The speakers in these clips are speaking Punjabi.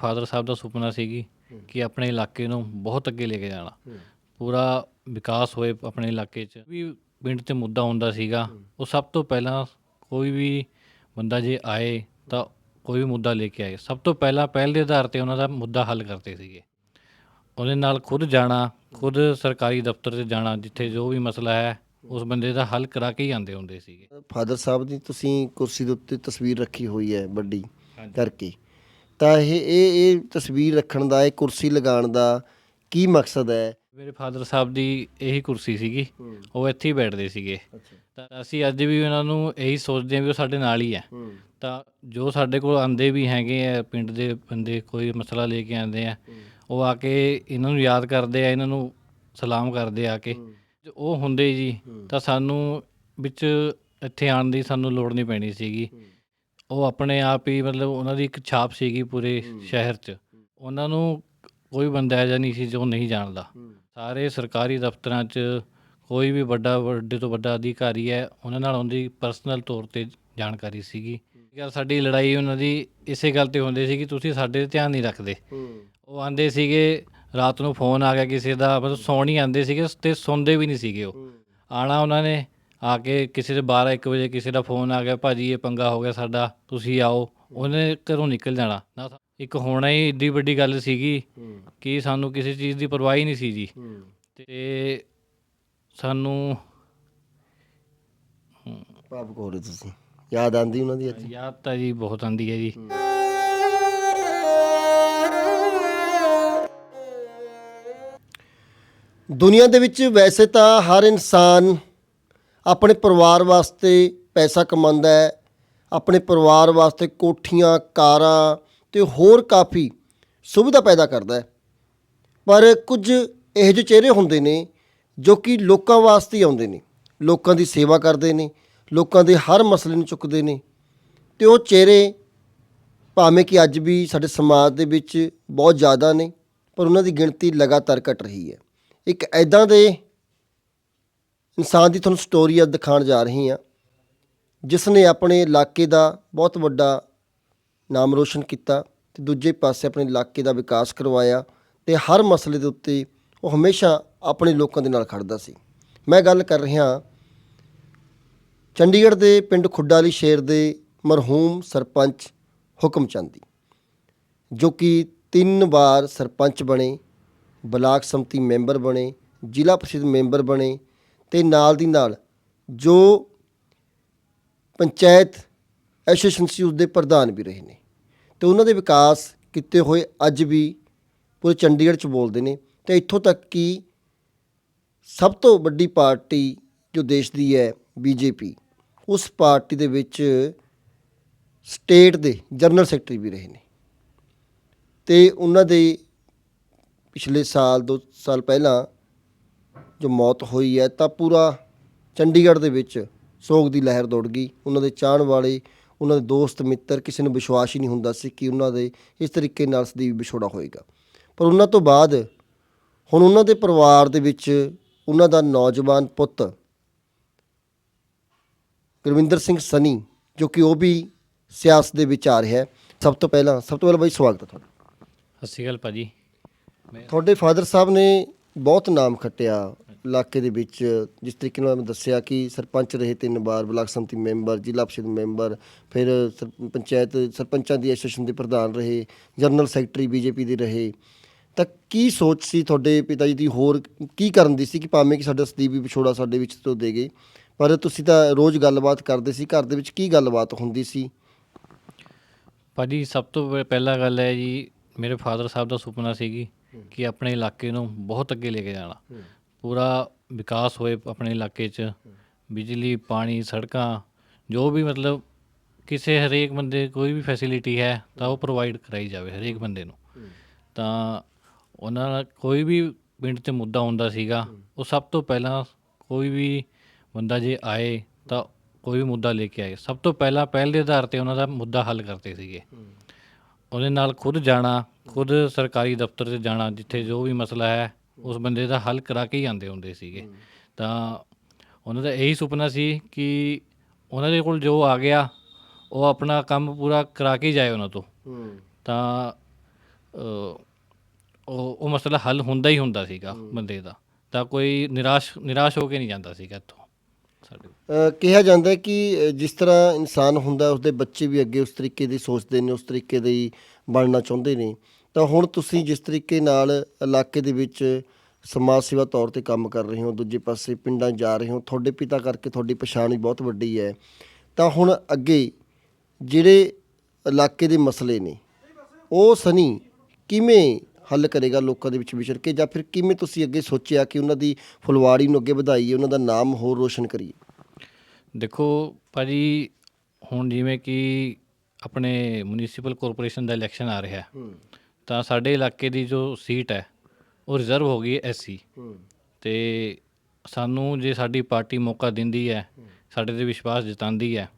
ਫਾਦਰ ਸਾਹਿਬ ਦਾ ਸੁਪਨਾ ਸੀਗੀ ਕਿ ਆਪਣੇ ਇਲਾਕੇ ਨੂੰ ਬਹੁਤ ਅੱਗੇ ਲੈ ਕੇ ਜਾਣਾ। ਪੂਰਾ ਵਿਕਾਸ ਹੋਏ ਆਪਣੇ ਇਲਾਕੇ 'ਚ। ਵੀ ਪਿੰਡ 'ਚ ਮੁੱਦਾ ਹੁੰਦਾ ਸੀਗਾ ਉਹ ਸਭ ਤੋਂ ਪਹਿਲਾਂ ਕੋਈ ਵੀ ਬੰਦਾ ਜੇ ਆਏ ਤਾਂ ਕੋਈ ਵੀ ਮੁੱਦਾ ਲੈ ਕੇ ਆਏ। ਸਭ ਤੋਂ ਪਹਿਲਾਂ ਪਹਿਲ ਦੇ ਆਧਾਰ ਤੇ ਉਹਨਾਂ ਦਾ ਮੁੱਦਾ ਹੱਲ ਕਰਦੇ ਸੀਗੇ। ਉਹਦੇ ਨਾਲ ਖੁਦ ਜਾਣਾ ਖੁਦ ਸਰਕਾਰੀ ਦਫ਼ਤਰ 'ਚ ਜਾਣਾ ਜਿੱਥੇ ਜੋ ਵੀ ਮਸਲਾ ਹੈ ਉਸ ਬੰਦੇ ਦਾ ਹੱਲ ਕਰਾ ਕੇ ਹੀ ਆਉਂਦੇ ਹੁੰਦੇ ਸੀਗੇ। ਫਾਦਰ ਸਾਹਿਬ ਦੀ ਤੁਸੀਂ ਕੁਰਸੀ ਦੇ ਉੱਤੇ ਤਸਵੀਰ ਰੱਖੀ ਹੋਈ ਹੈ ਵੱਡੀ। ਕਰਕੇ। ਤਾਂ ਇਹ ਇਹ ਇਹ ਤਸਵੀਰ ਰੱਖਣ ਦਾ ਇਹ ਕੁਰਸੀ ਲਗਾਉਣ ਦਾ ਕੀ ਮਕਸਦ ਹੈ? ਮੇਰੇ ਫਾਦਰ ਸਾਹਿਬ ਦੀ ਇਹੀ ਕੁਰਸੀ ਸੀਗੀ। ਉਹ ਇੱਥੇ ਹੀ ਬੈਠਦੇ ਸੀਗੇ। ਤਾਂ ਅਸੀਂ ਅੱਜ ਵੀ ਉਹਨਾਂ ਨੂੰ ਇਹੀ ਸੋਚਦੇ ਹਾਂ ਵੀ ਉਹ ਸਾਡੇ ਨਾਲ ਹੀ ਹੈ। ਤਾਂ ਜੋ ਸਾਡੇ ਕੋਲ ਆਂਦੇ ਵੀ ਹੈਗੇ ਆ ਪਿੰਡ ਦੇ ਬੰਦੇ ਕੋਈ ਮਸਲਾ ਲੈ ਕੇ ਆਂਦੇ ਆ ਉਹ ਆ ਕੇ ਇਹਨਾਂ ਨੂੰ ਯਾਦ ਕਰਦੇ ਆ ਇਹਨਾਂ ਨੂੰ ਸਲਾਮ ਕਰਦੇ ਆ ਕੇ। ਜੇ ਉਹ ਹੁੰਦੇ ਜੀ ਤਾਂ ਸਾਨੂੰ ਵਿੱਚ ਇੱਥੇ ਆਉਣ ਦੀ ਸਾਨੂੰ ਲੋੜ ਨਹੀਂ ਪੈਣੀ ਸੀਗੀ। ਉਹ ਆਪਣੇ ਆਪ ਹੀ ਮਤਲਬ ਉਹਨਾਂ ਦੀ ਇੱਕ ਛਾਪ ਸੀਗੀ ਪੂਰੇ ਸ਼ਹਿਰ 'ਚ। ਉਹਨਾਂ ਨੂੰ ਕੋਈ ਬੰਦਾ ਐਜਾ ਨਹੀਂ ਸੀ ਜੋ ਨਹੀਂ ਜਾਣਦਾ। ਸਾਰੇ ਸਰਕਾਰੀ ਦਫ਼ਤਰਾਂ 'ਚ ਕੋਈ ਵੀ ਵੱਡਾ ਵੱਡੇ ਤੋਂ ਵੱਡਾ ਅਧਿਕਾਰੀ ਹੈ ਉਹਨਾਂ ਨਾਲ ਉਹਦੀ ਪਰਸਨਲ ਤੌਰ ਤੇ ਜਾਣਕਾਰੀ ਸੀਗੀ। ਯਾਰ ਸਾਡੀ ਲੜਾਈ ਉਹਨਾਂ ਦੀ ਇਸੇ ਗੱਲ ਤੇ ਹੁੰਦੀ ਸੀ ਕਿ ਤੁਸੀਂ ਸਾਡੇ ਤੇ ਧਿਆਨ ਨਹੀਂ ਰੱਖਦੇ। ਉਹ ਆਂਦੇ ਸੀਗੇ ਰਾਤ ਨੂੰ ਫੋਨ ਆ ਗਿਆ ਕਿਸੇ ਦਾ ਮਤਲਬ ਸੌਣ ਹੀ ਆਂਦੇ ਸੀਗੇ ਤੇ ਸੌਂਦੇ ਵੀ ਨਹੀਂ ਸੀਗੇ ਉਹ। ਆਣਾ ਉਹਨਾਂ ਨੇ ਆ ਕੇ ਕਿਸੇ ਦੇ 12 1 ਵਜੇ ਕਿਸੇ ਦਾ ਫੋਨ ਆ ਗਿਆ ਭਾਜੀ ਇਹ ਪੰਗਾ ਹੋ ਗਿਆ ਸਾਡਾ ਤੁਸੀਂ ਆਓ। ਉਹਨੇ ਘਰੋਂ ਨਿਕਲ ਜਾਣਾ। ਨਾ ਤਾਂ- ਇੱਕ ਹੋਣਾ ਹੀ ਏਡੀ ਵੱਡੀ ਗੱਲ ਸੀਗੀ ਕਿ ਸਾਨੂੰ ਕਿਸੇ ਚੀਜ਼ ਦੀ ਪਰਵਾਹ ਹੀ ਨਹੀਂ ਸੀ ਜੀ ਤੇ ਸਾਨੂੰ ਭਾਵੁਕ ਹੋ ਰਹੇ ਤੁਸੀਂ। ਯਾਦ ਆਂਦੀ ਉਹਨਾਂ ਦੀ ਅੱਜ? ਯਾਦ ਤਾਂ ਜੀ ਬਹੁਤ ਆਂਦੀ ਹੈ ਜੀ। ਦੁਨੀਆ ਦੇ ਵਿੱਚ ਵੈਸੇ ਤਾਂ ਹਰ ਇਨਸਾਨ ਆਪਣੇ ਪਰਿਵਾਰ ਵਾਸਤੇ ਪੈਸਾ ਕਮਾਉਂਦਾ ਹੈ, ਆਪਣੇ ਪਰਿਵਾਰ ਵਾਸਤੇ ਕੋਠੀਆਂ, ਕਾਰਾਂ ਤੇ ਹੋਰ ਕਾਫੀ ਸੁਵਿਧਾ ਪੈਦਾ ਕਰਦਾ ਹੈ। ਪਰ ਕੁਝ ਇਹੋ ਜਿਹੇ ਚਿਹਰੇ ਹੁੰਦੇ ਨੇ ਜੋ ਕਿ ਲੋਕਾਂ ਵਾਸਤੇ ਹੀ ਆਉਂਦੇ ਨੇ। ਲੋਕਾਂ ਦੀ ਸੇਵਾ ਕਰਦੇ ਨੇ, ਲੋਕਾਂ ਦੇ ਹਰ ਮਸਲੇ ਨੂੰ ਚੁੱਕਦੇ ਨੇ। ਤੇ ਉਹ ਚਿਹਰੇ ਭਾਵੇਂ ਕਿ ਅੱਜ ਵੀ ਸਾਡੇ ਸਮਾਜ ਦੇ ਵਿੱਚ ਬਹੁਤ ਜ਼ਿਆਦਾ ਨੇ, ਪਰ ਉਹਨਾਂ ਦੀ ਗਿਣਤੀ ਲਗਾਤਾਰ ਘਟ ਰਹੀ ਹੈ। ਇੱਕ ਐਦਾਂ ਦੇ ਇਨਸਾਨ ਦੀ ਤੁਹਾਨੂੰ ਸਟੋਰੀ ਅੱਜ ਦਿਖਾਉਣ ਜਾ ਰਹੀ ਹਾਂ ਜਿਸ ਨੇ ਆਪਣੇ ਇਲਾਕੇ ਦਾ ਬਹੁਤ ਵੱਡਾ ਨਾਮ ਰੋਸ਼ਨ ਕੀਤਾ ਤੇ ਦੂਜੇ ਪਾਸੇ ਆਪਣੇ ਇਲਾਕੇ ਦਾ ਵਿਕਾਸ ਕਰਵਾਇਆ ਤੇ ਹਰ ਮਸਲੇ ਦੇ ਉੱਤੇ ਉਹ ਹਮੇਸ਼ਾ ਆਪਣੇ ਲੋਕਾਂ ਦੇ ਨਾਲ ਖੜਦਾ ਸੀ। ਮੈਂ ਗੱਲ ਕਰ ਰਿਹਾ ਚੰਡੀਗੜ੍ਹ ਦੇ ਪਿੰਡ ਖੁੱਡਾ ਵਾਲੀ ਸ਼ੇਰ ਦੇ ਮਰਹੂਮ ਸਰਪੰਚ ਹੁਕਮ ਚੰਦ ਦੀ, ਜੋ ਕਿ ਤਿੰਨ ਵਾਰ ਸਰਪੰਚ ਬਣੇ, ਬਲਾਕ ਸੰਮਤੀ ਮੈਂਬਰ ਬਣੇ, ਜ਼ਿਲ੍ਹਾ ਪ੍ਰੀਸ਼ਦ ਮੈਂਬਰ ਬਣੇ ਤੇ ਨਾਲ ਦੀ ਨਾਲ ਜੋ ਪੰਚਾਇਤ ਐਸੋਸੀਏਸ਼ਨ ਸੀ ਉਸ ਦੇ ਪ੍ਰਧਾਨ ਵੀ ਰਹੇ ਨੇ। ਤੇ ਉਹਨਾਂ ਦੇ ਵਿਕਾਸ ਕੀਤੇ ਹੋਏ ਅੱਜ ਵੀ ਪੂਰੇ ਚੰਡੀਗੜ੍ਹ ਚ ਬੋਲਦੇ ਨੇ। ਤੇ ਇੱਥੋਂ ਤੱਕ ਕਿ ਸਭ ਤੋਂ ਵੱਡੀ ਪਾਰਟੀ ਜੋ ਦੇਸ਼ ਦੀ ਹੈ, ਬੀਜੇਪੀ, ਉਸ ਪਾਰਟੀ ਦੇ ਵਿੱਚ ਸਟੇਟ ਦੇ ਜਨਰਲ ਸੈਕਟਰੀ ਵੀ ਰਹੇ ਨੇ। ਤੇ ਉਹਨਾਂ ਦੇ ਪਿਛਲੇ ਸਾਲ, ਦੋ ਸਾਲ ਪਹਿਲਾਂ ਜੋ ਮੌਤ ਹੋਈ ਹੈ ਤਾਂ ਪੂਰਾ ਚੰਡੀਗੜ੍ਹ ਦੇ ਵਿੱਚ ਸੋਗ ਦੀ ਲਹਿਰ ਦੌੜ ਗਈ। ਉਹਨਾਂ ਦੇ ਚਾਹਣ ਵਾਲੇ ਉਹਨਾਂ ਦੇ ਦੋਸਤ ਮਿੱਤਰ ਕਿਸੇ ਨੂੰ ਵਿਸ਼ਵਾਸ ਹੀ ਨਹੀਂ ਹੁੰਦਾ ਸੀ ਕਿ ਉਹਨਾਂ ਦੇ ਇਸ ਤਰੀਕੇ ਨਾਲ ਸਦੀਵ ਵਿਛੋੜਾ ਹੋਏਗਾ। ਪਰ ਉਹਨਾਂ ਤੋਂ ਬਾਅਦ ਹੁਣ ਉਹਨਾਂ ਦੇ ਪਰਿਵਾਰ ਦੇ ਵਿੱਚ ਉਹਨਾਂ ਦਾ ਨੌਜਵਾਨ ਪੁੱਤ ਗੁਰਵਿੰਦਰ ਸਿੰਘ ਸਨੀ ਜੋ ਕਿ ਉਹ ਵੀ ਸਿਆਸਤ ਦੇ ਵਿੱਚ ਆ ਰਿਹਾ ਹੈ। ਸਭ ਤੋਂ ਪਹਿਲਾਂ ਸਭ ਤੋਂ ਪਹਿਲਾਂ ਬਾਈ ਸਵਾਗਤ ਹੈ ਤੁਹਾਡਾ। ਸਤਿ ਸ਼੍ਰੀ ਅਕਾਲ ਭਾਜੀ। ਤੁਹਾਡੇ ਫਾਦਰ ਸਾਹਿਬ ਨੇ ਬਹੁਤ ਨਾਮ ਖੱਟਿਆ ਇਲਾਕੇ ਦੇ ਵਿੱਚ। ਜਿਸ ਤਰੀਕੇ ਨਾਲ ਮੈਂ ਦੱਸਿਆ ਕਿ ਸਰਪੰਚ ਰਹੇ ਤਿੰਨ ਵਾਰ, ਬਲਾਕ ਸੰਮਤੀ ਮੈਂਬਰ, ਜ਼ਿਲ੍ਹਾ ਪਰਿਸ਼ਦ ਮੈਂਬਰ, ਫਿਰ ਸਰ- ਪੰਚਾਇਤ ਸਰਪੰਚਾਂ ਦੀ ਐਸੋਸੀਏਸ਼ਨ ਦੇ ਪ੍ਰਧਾਨ ਰਹੇ, ਜਨਰਲ ਸੈਕਟਰੀ ਬੀਜੇਪੀ ਦੇ ਰਹੇ। ਤਾਂ ਕੀ ਸੋਚ ਸੀ ਤੁਹਾਡੇ ਪਿਤਾ ਜੀ ਦੀ? ਹੋਰ ਕੀ ਕਰਨ ਦੀ ਸੀ ਕਿ ਭਾਵੇਂ ਕਿ ਸਾਡਾ ਸਦੀਪ ਵੀ ਵਿਛੋੜਾ ਸਾਡੇ ਵਿੱਚ ਤੋਂ ਦੇ ਗਏ, ਪਰ ਤੁਸੀਂ ਤਾਂ ਰੋਜ਼ ਗੱਲਬਾਤ ਕਰਦੇ ਸੀ, ਘਰ ਦੇ ਵਿੱਚ ਕੀ ਗੱਲਬਾਤ ਹੁੰਦੀ ਸੀ? ਭਾਜੀ ਸਭ ਤੋਂ ਪਹਿ- ਪਹਿਲਾ ਗੱਲ ਹੈ ਜੀ, ਮੇਰੇ ਫਾਦਰ ਸਾਹਿਬ ਦਾ ਸੁਪਨਾ ਸੀਗੀ। ਕਿ ਆਪਣੇ ਇਲਾਕੇ ਨੂੰ ਬਹੁਤ ਅੱਗੇ ਲੈ ਕੇ ਜਾਣਾ। ਪੂਰਾ ਵਿਕਾਸ ਹੋਏ ਆਪਣੇ ਇਲਾਕੇ 'ਚ। ਬਿਜਲੀ ਪਾਣੀ ਸੜਕਾਂ ਜੋ ਵੀ ਮਤਲਬ ਕਿਸੇ ਹਰੇਕ ਬੰਦੇ ਕੋਈ ਵੀ ਫੈਸਿਲਿਟੀ ਹੈ ਤਾਂ ਉਹ ਪ੍ਰੋਵਾਈਡ ਕਰਾਈ ਜਾਵੇ ਹਰੇਕ ਬੰਦੇ ਨੂੰ। ਤਾਂ ਉਹਨਾਂ ਨਾਲ ਕੋਈ ਵੀ ਪਿੰਡ 'ਚ ਮੁੱਦਾ ਹੁੰਦਾ ਸੀਗਾ ਉਹ ਸਭ ਤੋਂ ਪਹਿਲਾਂ ਕੋਈ ਵੀ ਬੰਦਾ ਜੇ ਆਏ ਤਾਂ ਕੋਈ ਵੀ ਮੁੱਦਾ ਲੈ ਕੇ ਆਏ। ਸਭ ਤੋਂ ਪਹਿਲਾਂ ਪਹਿਲ ਦੇ ਆਧਾਰ ਤੇ ਉਹਨਾਂ ਦਾ ਮੁੱਦਾ ਹੱਲ ਕਰਦੇ ਸੀਗੇ। ਉਹਦੇ ਨਾਲ ਖੁਦ ਜਾਣਾ ਖੁਦ ਸਰਕਾਰੀ ਦਫ਼ਤਰ 'ਚ ਜਾਣਾ ਜਿੱਥੇ ਜੋ ਵੀ ਮਸਲਾ ਹੈ ਉਸ ਬੰਦੇ ਦਾ ਹੱਲ ਕਰਾ ਕੇ ਹੀ ਆਉਂਦੇ ਹੁੰਦੇ ਸੀਗੇ। ਤਾਂ ਉਹਨਾਂ ਦਾ ਇਹੀ ਸੁਪਨਾ ਸੀ ਕਿ ਉਹਨਾਂ ਦੇ ਕੋਲ ਜੋ ਆ ਗਿਆ ਉਹ ਆਪਣਾ ਕੰਮ ਪੂਰਾ ਕਰਾ ਕੇ ਜਾਏ ਉਹਨਾਂ ਤੋਂ। ਤਾਂ ਉਹ ਉਹ ਮਸਲਾ ਹੱਲ ਹੁੰਦਾ ਹੀ ਹੁੰਦਾ ਸੀਗਾ ਬੰਦੇ ਦਾ। ਤਾਂ ਕੋਈ ਨਿਰਾਸ਼ ਨਿਰਾਸ਼ ਹੋ ਕੇ ਨਹੀਂ ਜਾਂਦਾ ਸੀਗਾ ਇੱਥੋਂ ਕਿਹਾ ਜਾਂਦਾ ਕਿ ਜਿਸ ਤਰ੍ਹਾਂ ਇਨਸਾਨ ਹੁੰਦਾ ਉਸਦੇ ਬੱਚੇ ਵੀ ਅੱਗੇ ਉਸ ਤਰੀਕੇ ਦੀ ਸੋਚਦੇ ਨੇ ਉਸ ਤਰੀਕੇ ਦੇ ਹੀ ਬਣਨਾ ਚਾਹੁੰਦੇ ਨੇ। ਤਾਂ ਹੁਣ ਤੁਸੀਂ ਜਿਸ ਤਰੀਕੇ ਨਾਲ ਇਲਾਕੇ ਦੇ ਵਿੱਚ ਸਮਾਜ ਸੇਵਾ ਤੌਰ ਤੇ ਕੰਮ ਕਰ ਰਹੇ ਹੋ ਦੂਜੇ ਪਾਸੇ ਪਿੰਡਾਂ ਜਾ ਰਹੇ ਹੋ ਤੁਹਾਡੇ ਪਿਤਾ ਕਰਕੇ ਤੁਹਾਡੀ ਪਛਾਣ ਵੀ ਬਹੁਤ ਵੱਡੀ ਹੈ। ਤਾਂ ਹੁਣ ਅੱਗੇ ਜਿਹੜੇ ਇਲਾਕੇ ਦੇ ਮਸਲੇ ਨੇ ਉਹ ਸਨੀ ਕਿਵੇਂ ਹੱਲ ਕਰੇਗਾ ਲੋਕਾਂ ਦੇ ਵਿੱਚ ਵਿਚਰ ਕੇ ਜਾਂ ਫਿਰ ਕਿਵੇਂ ਤੁਸੀਂ ਅੱਗੇ ਸੋਚਿਆ ਕਿ ਉਹਨਾਂ ਦੀ ਫੁਲਵਾੜੀ ਨੂੰ ਅੱਗੇ ਵਧਾਈਏ ਉਹਨਾਂ ਦਾ ਨਾਮ ਹੋਰ ਰੋਸ਼ਨ ਕਰੀਏ? ਦੇਖੋ ਭਾਜੀ ਹੁਣ ਜਿਵੇਂ ਕਿ ਆਪਣੇ ਮਿਊਨਿਸਪਲ ਕਾਰਪੋਰੇਸ਼ਨ ਦਾ ਇਲੈਕਸ਼ਨ ਆ ਰਿਹਾ। ਹੈ। ਤਾਂ ਸਾਡੇ ਇਲਾਕੇ ਦੀ ਜੋ ਸੀਟ ਹੈ ਉਹ ਰਿਜ਼ਰਵ ਹੋ ਗਈ ਐਸਸੀ ਤੇ ਸਾਨੂੰ ਜੇ ਸਾਡੀ ਪਾਰਟੀ ਮੌਕਾ ਦਿੰਦੀ ਹੈ ਸਾਡੇ ਤੇ ਵਿਸ਼ਵਾਸ ਜਤਾਉਂਦੀ ਹੈ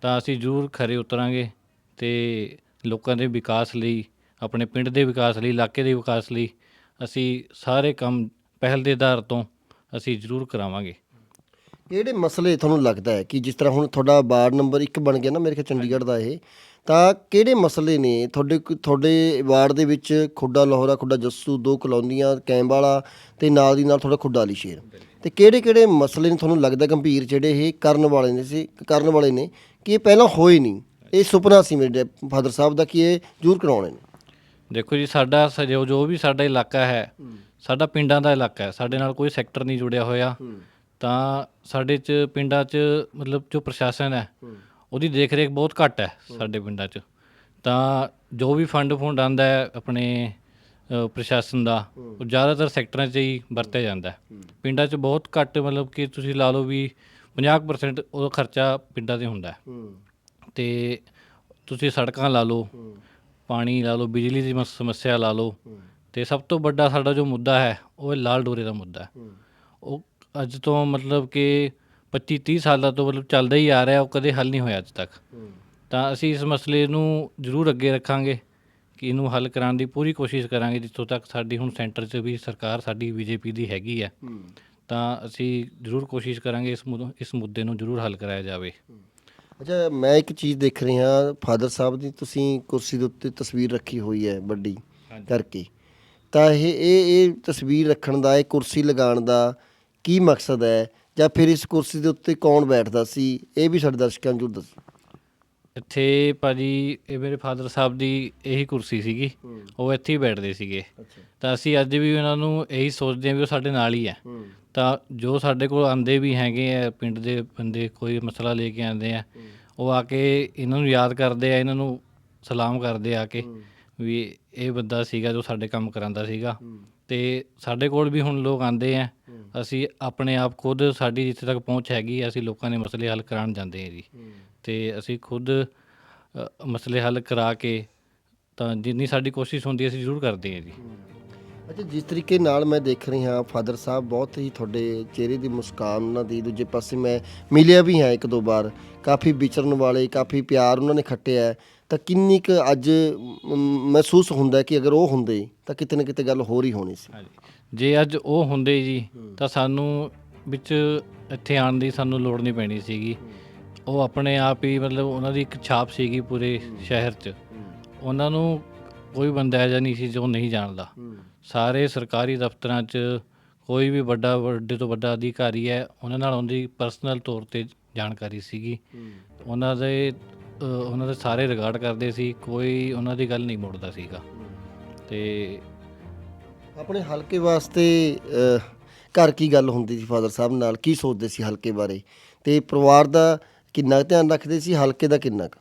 ਤਾਂ ਅਸੀਂ ਜ਼ਰੂਰ ਖਰੇ ਉਤਰਾਂਗੇ ਤੇ ਲੋਕਾਂ ਦੇ ਵਿਕਾਸ ਲਈ ਆਪਣੇ ਪਿੰਡ ਦੇ ਵਿਕਾਸ ਲਈ ਇਲਾਕੇ ਦੇ ਵਿਕਾਸ ਲਈ ਅਸੀਂ ਸਾਰੇ ਕੰਮ ਪਹਿਲ ਦੇ ਆਧਾਰ ਤੋਂ ਅਸੀਂ ਜ਼ਰੂਰ ਕਰਾਵਾਂਗੇ। ਕਿਹੜੇ ਮਸਲੇ ਤੁਹਾਨੂੰ ਲੱਗਦਾ ਹੈ ਕਿ ਜਿਸ ਤਰ੍ਹਾਂ ਹੁਣ ਤੁਹਾਡਾ ਵਾਰਡ ਨੰਬਰ 1 ਬਣ ਗਿਆ ਨਾ ਮੇਰੇ ਖਿਆਲ ਚੰਡੀਗੜ੍ਹ ਦਾ ਇਹ ਤਾਂ ਕਿਹੜੇ ਮਸਲੇ ਨੇ? ਤੁਹਾਡੇ ਤੁਹਾਡੇ ਵਾਰਡ ਦੇ ਵਿੱਚ ਖੁੱਡਾ ਲਾਹੌਰਾ ਖੁੱਡਾ ਜੱਸੂ ਦੋ ਕਲੋਨੀਆਂ ਕੈਂਬ ਵਾਲਾ ਤੇ ਨਾਲ ਦੀ ਨਾਲ ਤੁਹਾਡਾ ਖੁੱਡਾ ਵਾਲੀ ਸ਼ੇਰ ਤੇ ਕਿਹੜੇ ਕਿਹੜੇ ਮਸਲੇ ਨੇ? ਤੁਹਾਨੂੰ ਲੱਗਦਾ ਗੰਭੀਰ ਜਿਹੜੇ ਇਹ ਕਰਨ ਵਾਲੇ ਨੇ ਸੀ ਕਰਨ ਵਾਲੇ ਨੇ ਕਿ ਇਹ ਪਹਿਲਾਂ ਹੋਏ ਨਹੀਂ? ਇਹ ਸੁਪਨਾ ਸੀ ਮੇਰੇ ਫਾਦਰ ਸਾਹਿਬ ਦਾ ਕਿ ਇਹ ਜ਼ਰੂਰ ਕਰਾਉਣੇ ਨੇ। ਦੇਖੋ ਜੀ ਸਾਡਾ ਸ- ਜੋ ਜੋ ਵੀ ਸਾਡਾ ਇਲਾਕਾ ਹੈ ਸਾਡਾ ਪਿੰਡਾਂ ਦਾ ਇਲਾਕਾ ਹੈ ਸਾਡੇ ਨਾਲ ਕੋਈ ਸੈਕਟਰ ਨਹੀਂ ਜੁੜਿਆ ਹੋਇਆ। ਤਾਂ ਸਾਡੇ ਚ ਪਿੰਡਾਂ ਚ ਮਤਲਬ ਜੋ ਪ੍ਰਸ਼ਾਸਨ ਹੈ। ਉਹਦੀ ਦੇਖ ਰੇਖ ਬਹੁਤ ਘੱਟ ਹੈ ਸਾਡੇ ਪਿੰਡਾਂ ਚ। ਤਾਂ ਜੋ ਵੀ ਫੰਡ ਫੁੰਡ ਆਂਦਾ ਹੈ ਆਪਣੇ ਪ੍ਰਸ਼ਾਸਨ ਦਾ, ਉਹ ਜ਼ਿਆਦਾਤਰ ਸੈਕਟਰਾਂ 'ਚ ਹੀ ਵਰਤਿਆ ਜਾਂਦਾ ਪਿੰਡਾਂ 'ਚ ਬਹੁਤ ਘੱਟ ਮਤਲਬ ਕਿ ਤੁਸੀਂ ਲਾ ਲਓ ਵੀ 50% ਉਹਦਾ ਖਰਚਾ ਪਿੰਡਾਂ 'ਤੇ ਹੁੰਦਾ ਹੈ। ਤੇ ਤੁਸੀਂ ਸੜਕਾਂ ਲਾ ਲਓ, ਪਾਣੀ ਲਾ ਲਓ, ਬਿਜਲੀ ਦੀ ਸਮੱਸਿਆ ਲਾ ਲਓ, ਤੇ ਸਭ ਤੋਂ ਵੱਡਾ ਸਾਡਾ ਜੋ ਮੁੱਦਾ ਹੈ, ਉਹ ਹੈ ਲਾਲ ਡੋਰੇ ਦਾ ਮੁੱਦਾ ਹੈ। ਉਹ ਅੱਜ ਤੋਂ ਮਤਲਬ ਕਿ 25 30 ਸਾਲਾਂ ਤੋਂ ਮਤਲਬ ਚੱਲਦਾ ਹੀ ਆ ਰਿਹਾ ਉਹ ਕਦੇ ਹੱਲ ਨਹੀਂ ਹੋਇਆ ਅੱਜ ਤੱਕ। ਤਾਂ ਅਸੀਂ ਇਸ ਮਸਲੇ ਨੂੰ ਜ਼ਰੂਰ ਅੱਗੇ ਰੱਖਾਂਗੇ ਕਿ ਇਹਨੂੰ ਹੱਲ ਕਰਾਉਣ ਦੀ ਪੂਰੀ ਕੋਸ਼ਿਸ਼ ਕਰਾਂਗੇ ਜਿੱਥੋਂ ਤੱਕ ਸਾਡੀ ਹੁਣ ਸੈਂਟਰ 'ਚ ਵੀ ਸਰਕਾਰ ਸਾਡੀ ਬੀਜੇਪੀ ਦੀ ਹੈਗੀ ਹੈ। ਤਾਂ ਅਸੀਂ ਜ਼ਰੂਰ ਕੋਸ਼ਿਸ਼ ਕਰਾਂਗੇ ਇਸ ਇਸ ਮੁੱਦੇ ਨੂੰ ਜ਼ਰੂਰ ਹੱਲ ਕਰਾਇਆ ਜਾਵੇ। ਅੱਛਾ ਮੈਂ ਇੱਕ ਚੀਜ਼ ਦੇਖ ਰਿਹਾ ਫਾਦਰ ਸਾਹਿਬ ਦੀ ਤੁਸੀਂ ਕੁਰਸੀ ਦੇ ਉੱਤੇ ਤਸਵੀਰ ਰੱਖੀ ਹੋਈ ਹੈ ਵੱਡੀ ਕਰਕੇ। ਤਾਂ ਇਹ ਇਹ ਇਹ ਤਸਵੀਰ ਰੱਖਣ ਦਾ ਇਹ ਕੁਰਸੀ ਲਗਾਉਣ ਦਾ ਕੀ ਮਕਸਦ ਹੈ? ਜਾਂ ਫਿਰ ਇਸ ਕੁਰਸੀ ਦੇ ਉੱਤੇ ਕੌਣ ਬੈਠਦਾ ਸੀ? ਇਹ ਵੀ ਸਾਡੇ ਦਰਸ਼ਕਾਂ ਨੂੰ ਜ਼ਰੂਰ ਦੱਸੋ। ਇੱਥੇ ਭਾਜੀ ਇਹ ਮੇਰੇ ਫਾਦਰ ਸਾਹਿਬ ਦੀ ਇਹੀ ਕੁਰਸੀ ਸੀਗੀ। ਉਹ ਇੱਥੇ ਹੀ ਬੈਠਦੇ ਸੀਗੇ। ਤਾਂ ਅਸੀਂ ਅੱਜ ਵੀ ਉਹਨਾਂ ਨੂੰ ਇਹੀ ਸੋਚਦੇ ਹਾਂ ਵੀ ਉਹ ਸਾਡੇ ਨਾਲ ਹੀ ਹੈ। ਤਾਂ ਜੋ ਸਾਡੇ ਕੋਲ ਆਂਦੇ ਵੀ ਹੈਗੇ ਆ ਪਿੰਡ ਦੇ ਬੰਦੇ ਕੋਈ ਮਸਲਾ ਲੈ ਕੇ ਆਂਦੇ ਆ ਉਹ ਆ ਕੇ ਇਹਨਾਂ ਨੂੰ ਯਾਦ ਕਰਦੇ ਆ ਇਹਨਾਂ ਨੂੰ ਸਲਾਮ ਕਰਦੇ ਆ ਕੇ ਵੀ ਇਹ ਬੰਦਾ ਸੀਗਾ ਜੋ ਸਾਡੇ ਕੰਮ ਕਰਾਂਦਾ ਸੀਗਾ। ਤੇ ਸਾਡੇ ਕੋਲ ਵੀ ਹੁਣ ਲੋਕ ਆਂਦੇ ਆ। ਅਸੀਂ ਆਪਣੇ ਆਪ ਖੁਦ ਸਾਡੀ ਜਿੱਥੇ ਤੱਕ ਪਹੁੰਚ ਹੈਗੀ ਅਸੀਂ ਲੋਕਾਂ ਦੇ ਮਸਲੇ ਹੱਲ ਕਰਾਉਣ ਜਾਂਦੇ ਆ ਜੀ। ਤੇ ਅਸੀਂ ਖੁਦ ਮਸਲੇ ਹੱਲ ਕਰਾ ਕੇ ਤਾਂ ਜਿੰਨੀ ਸਾਡੀ ਕੋਸ਼ਿਸ਼ ਹੁੰਦੀ ਹੈ ਅਸੀਂ ਜ਼ਰੂਰ ਕਰਦੇ ਹਾਂ ਜੀ। ਅੱਛਾ ਜਿਸ ਤਰੀਕੇ ਨਾਲ ਮੈਂ ਦੇਖ ਰਹੀ ਹਾਂ ਫਾਦਰ ਸਾਹਿਬ ਬਹੁਤ ਹੀ ਤੁਹਾਡੇ ਚਿਹਰੇ ਦੀ ਮੁਸਕਾਨ ਉਹਨਾਂ ਦੀ ਦੂਜੇ ਪਾਸੇ ਮੈਂ ਮਿਲਿਆ ਵੀ ਹਾਂ ਇੱਕ ਦੋ ਵਾਰ। ਕਾਫੀ ਵਿਚਰਨ ਵਾਲੇ ਕਾਫੀ ਪਿਆਰ ਉਹਨਾਂ ਨੇ ਖੱਟਿਆ। ਤਾਂ ਕਿੰਨੀ ਕੁ ਅੱਜ ਮ, ਮਹਿਸੂਸ ਹੁੰਦਾ ਕਿ ਅਗਰ ਉਹ ਹੁੰਦੇ ਤਾਂ ਕਿਤੇ ਨਾ ਕਿਤੇ ਗੱਲ ਹੋਰ ਹੀ ਹੋਣੀ ਸੀ। ਹਾਂਜੀ। ਜੇ ਅੱਜ ਉਹ ਹੁੰਦੇ ਜੀ ਤਾਂ ਸਾਨੂੰ ਵਿੱਚ ਇੱਥੇ ਆਉਣ ਦੀ ਸਾਨੂੰ ਲੋੜ ਨਹੀਂ ਪੈਣੀ ਸੀਗੀ। ਉਹ ਆਪਣੇ ਆਪ ਹੀ ਮਤਲਬ ਉਹਨਾਂ ਦੀ ਇੱਕ ਛਾਪ ਸੀਗੀ ਪੂਰੇ ਸ਼ਹਿਰ 'ਚ। ਉਹਨਾਂ ਨੂੰ ਕੋਈ ਬੰਦਾ ਐਜਾ ਨਹੀਂ ਸੀ ਜੋ ਨਹੀਂ ਜਾਣਦਾ। ਸਾਰੇ ਸਰਕਾਰੀ ਦਫ਼ਤਰਾਂ 'ਚ ਕੋਈ ਵੀ ਵੱਡਾ ਵੱਡੇ ਤੋਂ ਵੱਡਾ ਅਧਿਕਾਰੀ ਹੈ ਉਹਨਾਂ ਨਾਲ ਉਹਦੀ ਪਰਸਨਲ ਤੌਰ ਤੇ ਜਾਣਕਾਰੀ ਸੀਗੀ। ਉਹਨਾਂ ਦੇ ਅ, ਉਹਨਾਂ ਦੇ ਸਾਰੇ ਰਿਗਾਰਡ ਕਰਦੇ ਸੀ ਕੋਈ ਉਹਨਾਂ ਦੀ ਗੱਲ ਨਹੀਂ ਮੋੜਦਾ ਸੀਗਾ। ਤੇ ਆਪਣੇ ਹਲਕੇ ਵਾਸਤੇ ਅਹ, ਘਰ ਕੀ ਗੱਲ ਹੁੰਦੀ ਸੀ ਫਾਦਰ ਸਾਹਿਬ ਨਾਲ? ਕੀ ਸੋਚਦੇ ਸੀ ਹਲਕੇ ਬਾਰੇ? ਤੇ ਪਰਿਵਾਰ ਦਾ ਕਿੰਨਾ ਕੁ ਧਿਆਨ ਰੱਖਦੇ ਸੀ ਹਲਕੇ ਦਾ ਕਿੰਨਾ ਕੁ?